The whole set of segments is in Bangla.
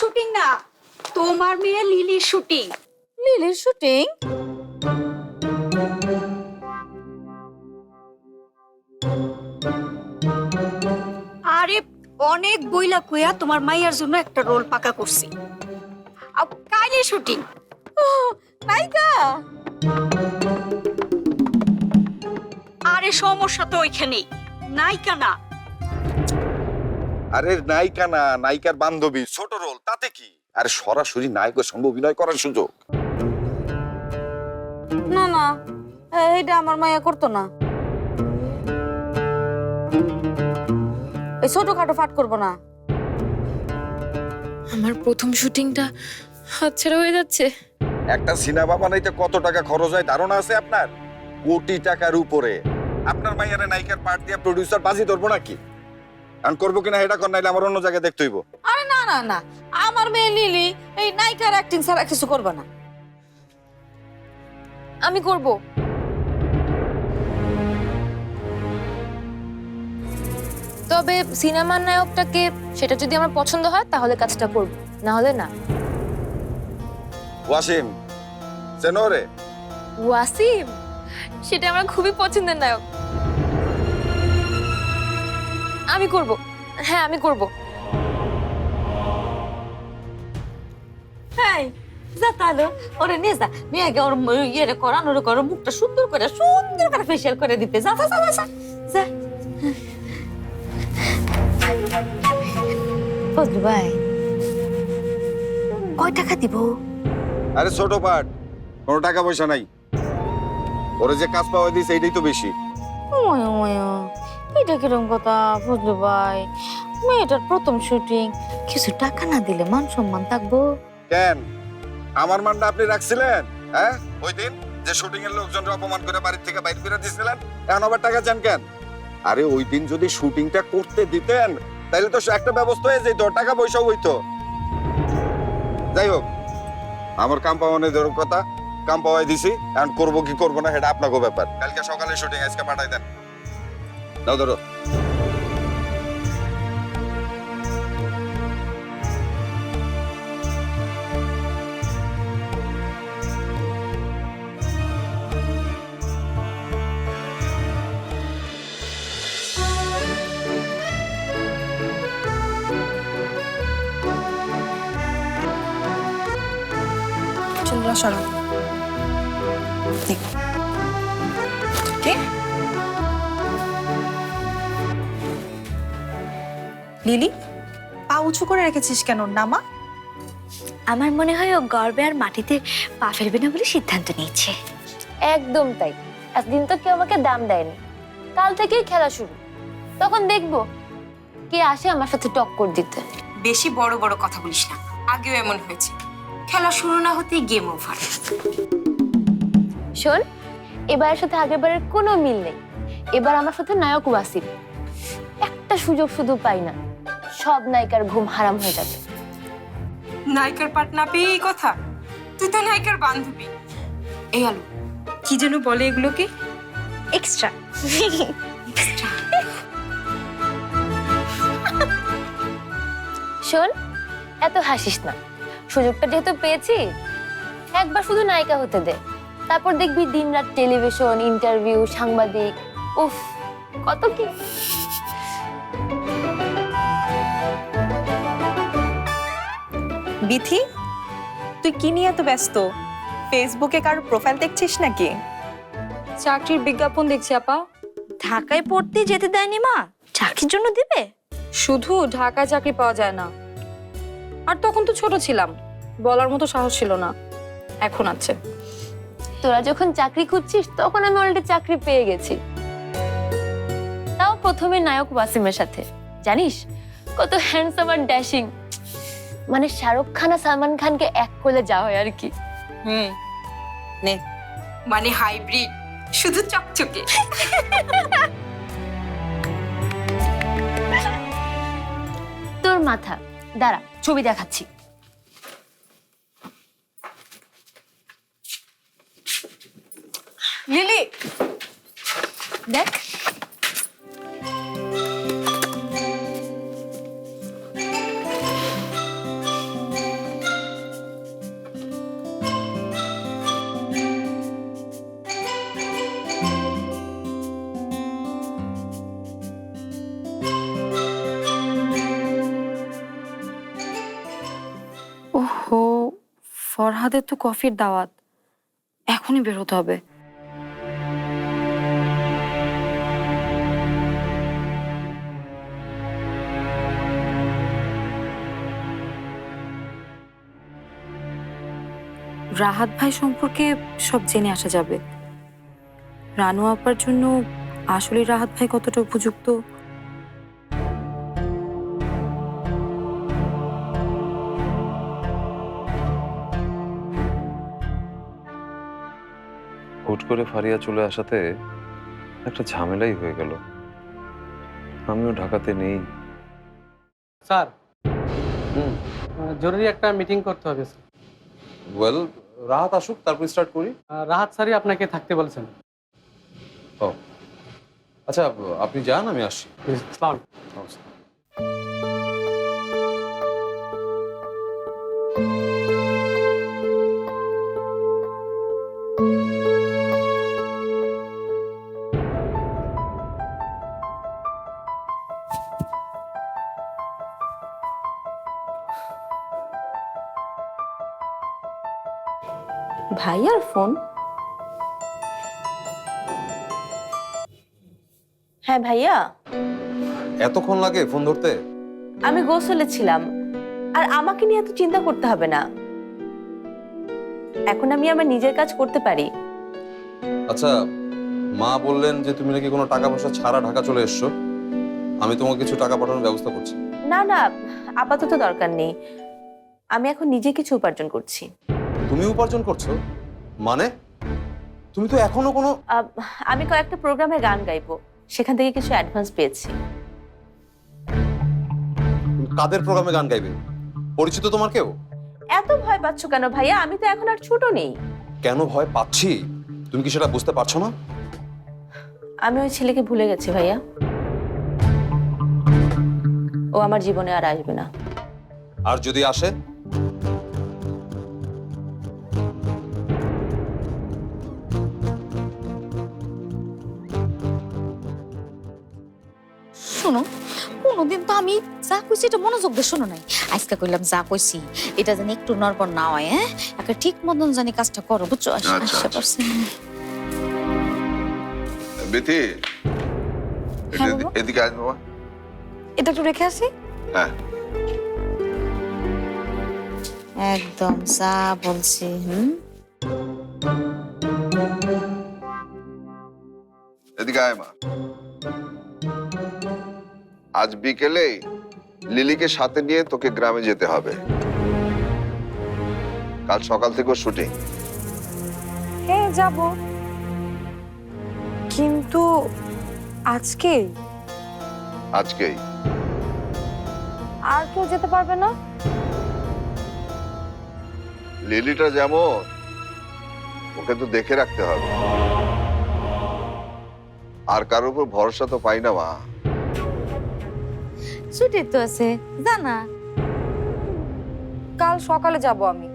শুটিং না। তোমার মেয়ে লিলির শুটিং লিলির শুটিং আরে অনেক বইলা কইয়া তোমার মাইয়ার জন্য একটা রোল পাকা করছি। কাইলে শুটিং নাইকা আরে সমস্যা তো ওইখানেই। নাইকা না। আরে নায়িকা না নায়িকার বান্ধবী ছোট রোল তাতে কি? আরে সরাসরি নায়কের সঙ্গে অভিনয় করার সুযোগ। না না এইটা আমার মায়া করতো না। এই ছোটখাটো ফাট করব না। আমার প্রথম শুটিংটা হাতছাড়া হয়ে যাচ্ছে। একটা সিনেমা বানাইতে কত টাকা খরচ হয় ধারণা আছে আপনার? কোটি টাকার উপরে। আপনার মাইয়ারে নায়িকার পার্ট দিয়ে প্রডিউসার বাজি ধরবো নাকি? আমি করব কিনা এটা কর নাইলে আমার অন্য জায়গায় দেখতে হইব। আরে না না না। আমার মেয়ে লিলি এই নায়িকার অ্যাক্টিং ছাড়া কিছু করবে না। আমি করব। তবে সিনেমার নায়কটাকে সেটা যদি আমার পছন্দ হয় তাহলে কাজটা করব। না হলে না। ওয়াসিম চেনো রে ওয়াসিম? সেটা আমার খুবই পছন্দের নায়ক। আমি করব। হ্যাঁ আমি করব। হ্যাঁ যা তাহলে। ওরে নিয়ে যা। নিয়ে গে ওর ইয়ে রে করান ওরে করো মুখটা সুন্দর করে সুন্দর করে ফেসিয়াল করে দিতে। যা যা যা যা, যা। যা। ফজলু ভাই কয় টাকা দিব? আরে ছোট পার্ট কোনো টাকা পয়সা নাই। ওরে যে কাজ পাওয়া দিয়েছে এইটাই তো বেশি। ওয় ওয় এটা কিরম কথা ফজলু ভাই? মেয়েটার প্রথম শুটিং। কিছু টাকা না দিলে মান সম্মান থাকব। কেন? আমার মানটা আপনি রাখছিলেন? হ্যাঁ? ওই দিন যে শুটিং এর লোকজনরা অপমান করে বাড়ির থেকে বাইরে করে দিছিলেন এখন আবার টাকা চান কেন? আরে ওই দিন যদি শুটিংটা করতে দিতেন তাহলে তো একটা ব্যবস্থা হয়ে যেত, টাকা পয়সাও হইতো। যাই হোক, আমার কাম পাওয়ানোর ধরুন কথা। কাম পাওয়াই দিছি, এখন করব কি করব না, সেটা আপনাকে ব্যাপার। কালকে সকালে শুটিং, আজকে পাঠাই দেন। দাও ধরো চুলগুলো সরো লিলি পা উঁচু করে রেখেছিস কেন নামা? আমার মনে হয় ও গর্বে আর মাটিতে পা ফেলবে না বলে সিদ্ধান্ত নিয়েছে। একদম তাই। এতদিন তো কেউ আমাকে দাম দেয়নি। কাল থেকেই খেলা শুরু। তখন দেখব কে আসে আমার সাথে টক্কর দিতে। বেশি বড় বড় কথা বলিস না। আগেও এমন হয়েছে। খেলা শুরু না হতেই গেম ওভার শোন এবারের সাথে আগের বারের কোনো মিল নেই। এবার আমার সাথে নায়ক ওয়াসিম। একটা সুযোগ শুধু পাই না। সব নায়িকার ঘুম হারাম হয়ে যাবে। নায়িকার পাট না পেয়ে এই কথা? তুই তো নায়িকার বান্ধবী। এই আলো কি যেন বলে এগুলোকে? এক্সট্রা শোন এত হাসিস না। সুযোগটা যেহেতু পেয়েছি একবার শুধু নায়িকা হতে দে। তারপর দেখবি দিনরাত টেলিভিশন ইন্টারভিউ সাংবাদিক উফ কত কি। বিথি তুই কি নিয়ে এত ব্যস্ত? ফেসবুকে কারও প্রোফাইল দেখছিস নাকি? চাকরির বিজ্ঞাপন দেখছি আপা। ঢাকায় পড়তে যেতে দেয়নি মা? চাকরির জন্য দিবে? শুধু ঢাকায় চাকরি পাওয়া যায় না। আর তখন তো ছোট ছিলাম বলার মতো সাহস ছিল না। এখন আছে। তোরা যখন চাকরি খুঁজছিস তখন আমি অলরেডি চাকরি পেয়ে গেছি। তাও প্রথমে নায়ক ওয়াসিমের সাথে। জানিস কত হ্যান্ডসাম আর ড্যাশিং মানে শাহরুখ খান আর সালমান খানকে এক কোলে যাওয়া হয় আর কি। হুম নে। মানে হাইব্রিড শুধু চকচকে। তোর মাথা দাঁড়া ছবি দেখাচ্ছি। লিলি দেখ। ফরহাদের তো কফির দাওয়াত। এখনই বেরোতে হবে। রাহাত ভাই সম্পর্কে সব জেনে আসা যাবে। রানু আপার জন্য আসলে রাহাত ভাই কতটা উপযুক্ত? হুট করে ফারিয়া চলে আসাতে একটা ঝামেলাই হয়ে গেল। আমিও ঢাকাতে নেই। স্যার জরুরি একটা মিটিং করতে হবে স্যার। ওয়েল রাহাত আসুক তারপর স্টার্ট করি। রাহাত স্যারই আপনাকে থাকতে বলছেন। ও। আচ্ছা আপনি যান আমি আসছি। এতক্ষণ লাগে ফোন ধরতে? আমি গোসলে ছিলাম। আর আমাকে নিয়ে এত চিন্তা করতে হবে না। এখন আমি আমার নিজের কাজ করতে পারি। আচ্ছা মা বললেন যে তুমি নাকি কোনো টাকা পয়সা ছাড়া ঢাকা চলে এসছো। আমি তোমাকে কিছু টাকা পাঠানোর ব্যবস্থা করছি। না না আপাতত দরকার নেই। আমি এখন নিজে কিছু উপার্জন করছি। তুমি উপার্জন করছ? মানে? তুমি তো এখনও কোনো আহ, আমি কয়েকটা প্রোগ্রামে গান গাইবো। সেখান থেকে কিছু অ্যাডভান্স পেয়েছি। কাদের প্রোগ্রামে গান গাইবে? পরিচিত তোমার কেউ? এত ভয় পাচ্ছ কেন ভাইয়া? আমি তো এখন আর ছোট নেই। কেন ভয় পাচ্ছি? তুমি কি সেটা বুঝতে পারছ না? আমি ওই ছেলেকে ভুলে গেছি ভাইয়া। ও আমার জীবনে আর আসবে না। আর যদি আসে? শোনো কোনোদিন তো আমি যা কইছি এটা মনোযোগ দিয়ে শোনো নাই। আজকে কইলাম যা কইছি এটা জানি একটু নরবর না হয় হ্যাঁ? একটা ঠিক মতন জানি কাজটা করো বুঝছ? আচ্ছা, আচ্ছা। পারছি বিথি হ্যাঁ, এদি- বাবা? এদিকে আয় বাবা। এটা একটু রেখে আসি? হ্যাঁ। একদম যা বলছি হুম? এদিকে আয় মা। আজ বিকেলে লিলিকে সাথে নিয়ে তোকে গ্রামে যেতে হবে। কাল সকাল থেকে শুটিং। হ্যাঁ যাব। কিন্তু আজকে আজকেই। আর কেউ যেতে পারবে না? লিলিটা যেমন ওকে তো দেখে রাখতে হবে। আর কারোর উপর ভরসা তো পাই না মা। ছুটি তো আছে, জানা। কাল সকালে যাব আমি।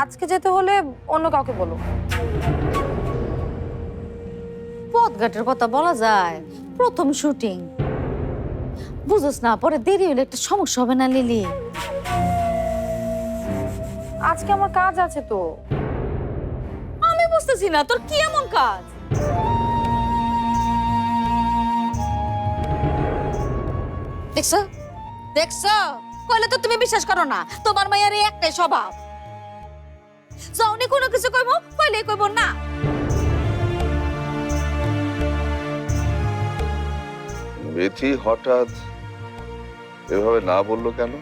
আজকে যেতে হলে অন্য কাউকে বলো। পথঘাটের কথা বলা যায়, প্রথম শুটিং। বুঝোস না, পরে দেরি হলে একটা সমস্যা হবে না, লিলি? আজকে আমার কাজ আছে তো। আমি বুঝতেছি না, তোর কি এমন কাজ? দেখছ? দেখছ? কইলে তো তুমি বিশ্বাস করো না, তোমার মায়ের এই একটাই স্বভাব। যখনই কোনো কিছু কইব কইলে কইব না। মেথি হঠাৎ এভাবে না বলল কেন?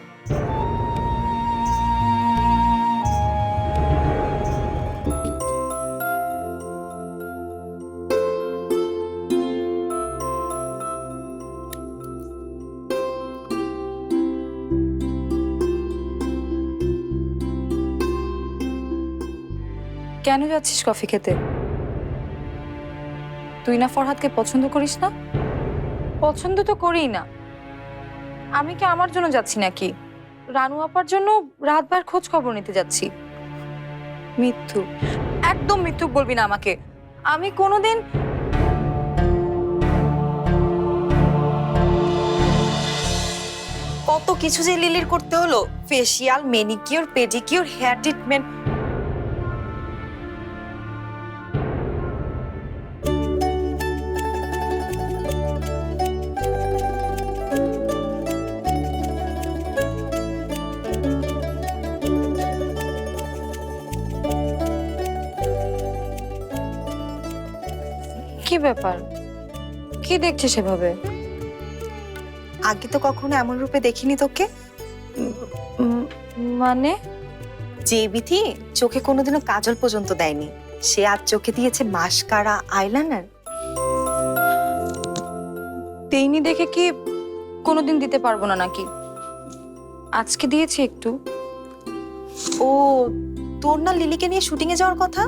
কেন যাচ্ছিস কফি খেতে? তুই না ফরহাদকে পছন্দ করিস না? পছন্দ তো করি না। আমি কি আমার জন্য যাচ্ছি নাকি? রানু আপার জন্য রাতবার খোঁজ খবর নিতে যাচ্ছি। মিথ্যু। একদম মিথ্যু বলবি না আমাকে। আমি কোনোদিন কত কিছু যে লিলির করতে হলো। Facial manicure pedicure hair treatment ব্যাপার? কি দেখছে সেভাবে? আগে তো কখনো এমন রূপে দেখিনি তোকে। মানে? যে বিধি চোখে কোনোদিনও কাজল পর্যন্ত দেয়নি। সে আজ চোখে দিয়েছে মাস্কারা আইলাইনার। দেইনি দেখে কি কোনোদিন দিতে পারব না নাকি? আজকে দিয়েছি একটু। ও তোর না লিলিকে নিয়ে শুটিং এ যাওয়ার কথা?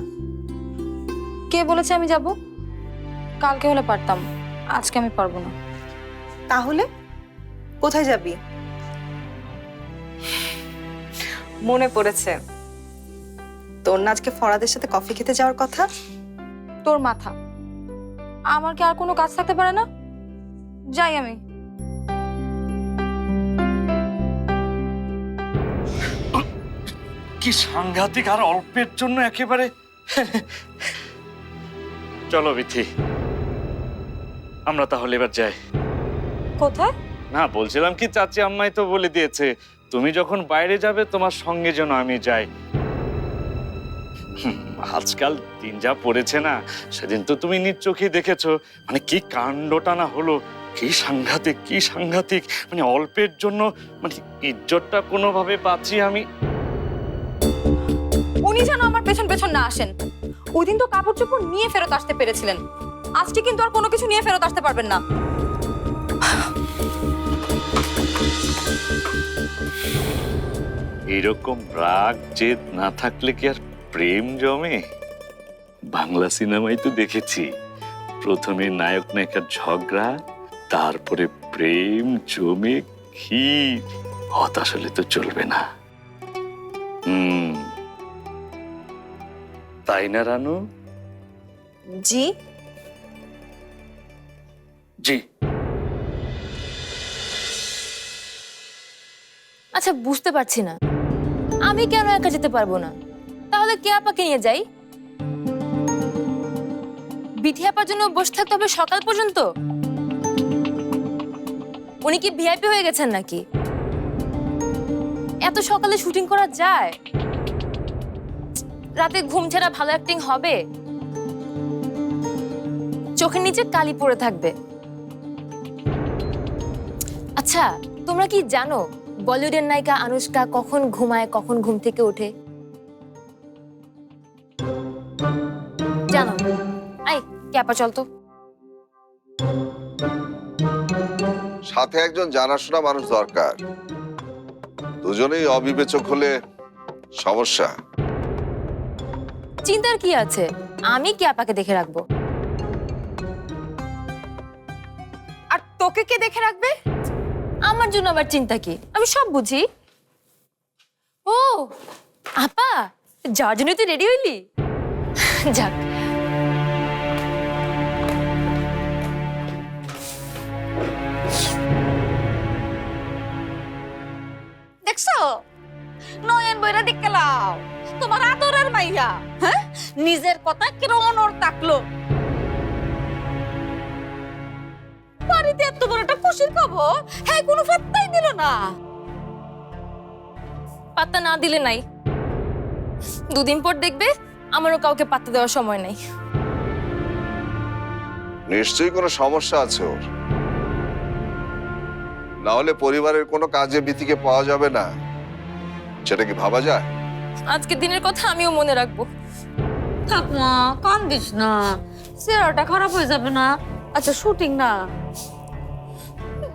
কে বলেছে আমি যাব? কালকে হলে পারতাম আজকে আমি পারব না। তাহলে? কোথায় যাবি? মনে পড়েছে। তোর না আজকে ফরাদের সাথে কফি খেতে যাওয়ার কথা? তোর মাথা। আমার কি আর কোনো কাজ থাকতে পারে না? যাই আমি। কি সাংঘাতিক আর অল্পের জন্য একেবারে চলো বিথি। আমরা তাহলে এবার যাই। কোথায়? না বলছিলাম কি চাচি আম্মাই তো বলে দিয়েছে তুমি যখন বাইরে যাবে তোমার সঙ্গে যেন আমি যাই। হুম, আজকাল দিন যা পড়েছে না সেদিন তো তুমি নিজ চোখে দেখেছ। মানে কি কাণ্ডটা না হলো কি সাংঘাতিক কি সাংঘাতিক মানে অল্পের জন্য মানে ইজ্জতটা কোনোভাবে পাচ্ছি আমি। উনি যেন আমার পেছন পেছন না আসেন। ওই দিন তো কাপড় চোপড় নিয়ে ফেরত আসতে পেরেছিলেন। আজকে কিন্তু আর কোনো কিছু নিয়ে ফেরত আসতে পারবেন না। এরকম রাগ জেদ না থাকলে কি আর প্রেম জমে? বাংলা সিনেমায় তো দেখেছি। প্রথমে নায়ক নায়িকার ঝগড়া তারপরে প্রেম জমে ক্ষীর। হতাশ হলে তো চলবে না। হুম। তাই না রানু? জি? জি। আচ্ছা বুঝতে পারছি না। আমি কেন একা যেতে পারব না? তাহলে কে আপাকে নিয়ে যাই? বিধি আপার জন্য বসে থাকতে হবে সকাল পর্যন্ত? উনি কি ভিআইপি হয়ে গেছেন নাকি? এত সকালে শুটিং করা যায়? রাতে ঘুম ছাড়া ভালো অ্যাক্টিং হবে? চোখের নিচে কালি পড়ে থাকবে। আচ্ছা তোমরা কি জানো বলিউডের নায়িকা আনুষ্কা কখন ঘুমায় কখন ঘুম থেকে ওঠে? জানো। আই ক্যাপা চল তো। সাথে একজন জানাশোনা মানুষ দরকার। দুজনেই অবিবেচক হলে সমস্যা। চিন্তার কি আছে? আমি ক্যাপাকে দেখে রাখব। আর তোকে কে দেখে রাখবে? আমার জন্য আবার চিন্তা কি? আমি সব বুঝি। ও, আপা, যাওয়ার জন্য তুই রেডি হইলি? যাক। দেখছ? নয়ন বইরা দেখে লাও তোমার আদরের মাইয়া হ্যাঁ? নিজের কথা কিরম অনর তাকলো। বাড়িতে এত বড় একটা খুশির খবর? হ্যাঁ কোনো ফাত্তাই দিল না। পাত্তা না দিলে নাই। দুদিন পর দেখবে আমারও কাউকে পাত্তা দেওয়ার সময় নাই। নিশ্চয়ই কোনো সমস্যা আছে ওর। না হলে পরিবারের কোনো কাজে বিতিকে পাওয়া যাবে না। সেটা কি ভাবা যায়? আজকের দিনের কথা আমিও মনে রাখব। থাক মা কান্দিস না। চেহারাটা খারাপ হয়ে যাবে না। আচ্ছা শুটিং না।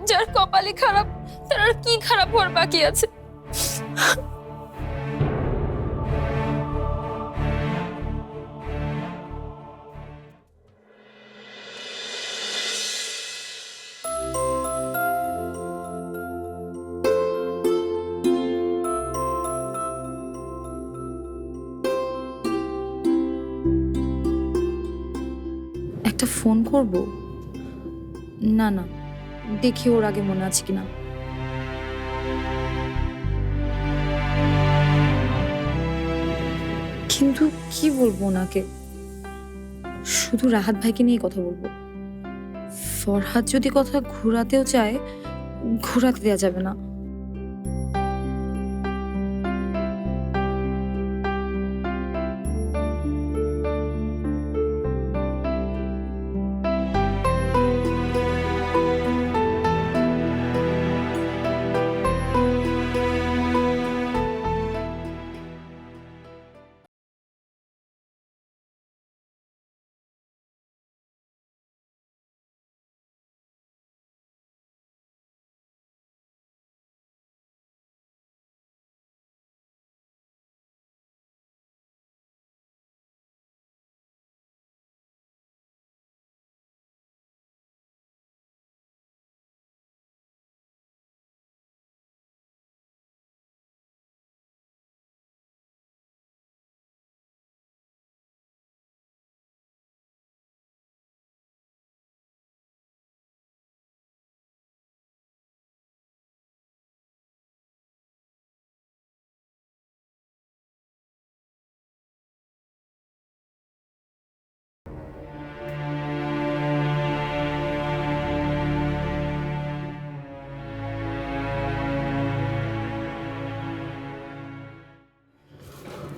যার কপালে খারাপ, তার আর কি খারাপ হওয়ার বাকি আছে? একটা ফোন করব? না না। দেখে ওর আগে মনে আছে কিনা। কিন্তু কি বলব ওনাকে? শুধু রাহাত ভাইকে নিয়ে কথা বলব। ফরহাদ যদি কথা ঘোরাতেও চায়, ঘোরাতে দেওয়া যাবে না।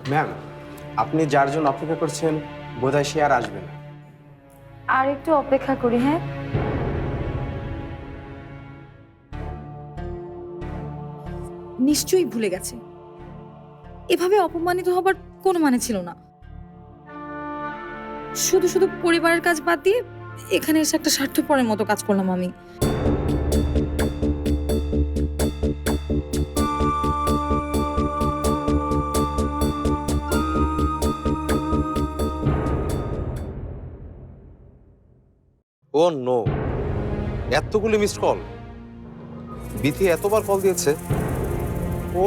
ম্যাম আপনি যার জন্য অপেক্ষা করছেন বোধহয় সে আর আসবে না। আর একটু অপেক্ষা করি হ্যাঁ? নিশ্চয়ই ভুলে গেছে। এভাবে অপমানিত হবার কোনো মানে ছিল না। শুধু শুধু পরিবারের কাজ বাদ দিয়ে এখানে এসে একটা স্বার্থপরের মতো কাজ করলাম আমি। Oh no. এতগুলি মিসড কল বিথি এতবার কল দিয়েছে। ও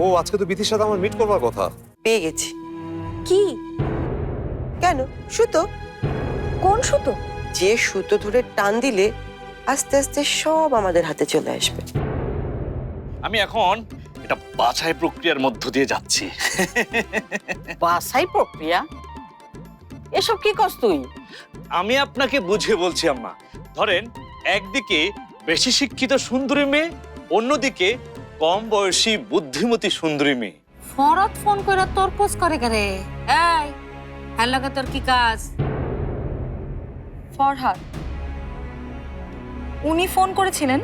ও আজকে তো বিথির সাথে আমার মিট করবার কথা। পেয়ে গেছি। কি? কেন? সুতো? কোন সুতো? যে সুতো ধরে টান দিলে আস্তে আস্তে সব আমাদের হাতে চলে আসবে। আমি এখন এটা বাছাই প্রক্রিয়ার মধ্য দিয়ে যাচ্ছি। বাছাই প্রক্রিয়া? এসব কি কস তুই? আমি আপনাকে বুঝিয়ে বলছি, আম্মা। ধরেন, একদিকে বেশি শিক্ষিত সুন্দরী মেয়ে, অন্যদিকে কম বয়সী বুদ্ধিমতী সুন্দরী মেয়ে। ফরত ফোন করে তোর খোঁজ করে গেলে এই হ্যাঁ তোর কি কাজ? ফরহাদ, উনি ফোন করেছিলেন